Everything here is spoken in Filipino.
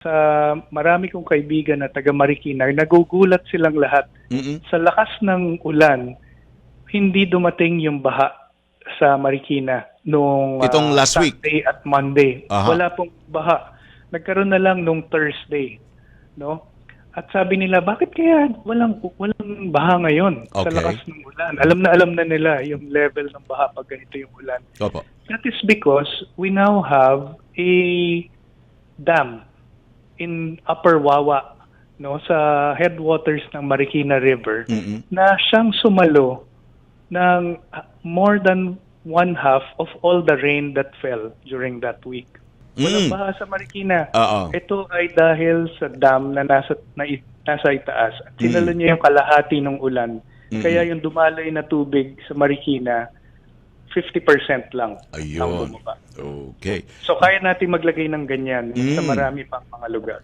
Sa marami kong kaibigan na taga Marikina, nagugulat silang lahat. Mm-mm. Sa lakas ng ulan, hindi dumating yung baha sa Marikina nung Itong ah, last week? Sunday at Monday. Aha. Wala pong baha. Nagkaroon na lang nung Thursday, no? At sabi nila, bakit kaya walang walang baha ngayon sa Okay. lakas ng ulan? Alam na alam na nila yung level ng baha pag ganito yung ulan. Opo. That is because we now have a dam in Upper Wawa no sa headwaters ng Marikina River Mm-mm. na siyang sumalo ng more than one half of all the rain that fell during that week. Walang Mm. baha sa Marikina. Oo. Ito ay dahil sa dam na nasa na, nasa itaas. At sinalo Mm. niya yung kalahati ng ulan. Mm-mm. Kaya yung dumaloy na tubig sa Marikina 50% lang ang Ayun. bumaba. Okay. So kaya natin maglagay ng ganyan sa Mm. marami pang mga lugar.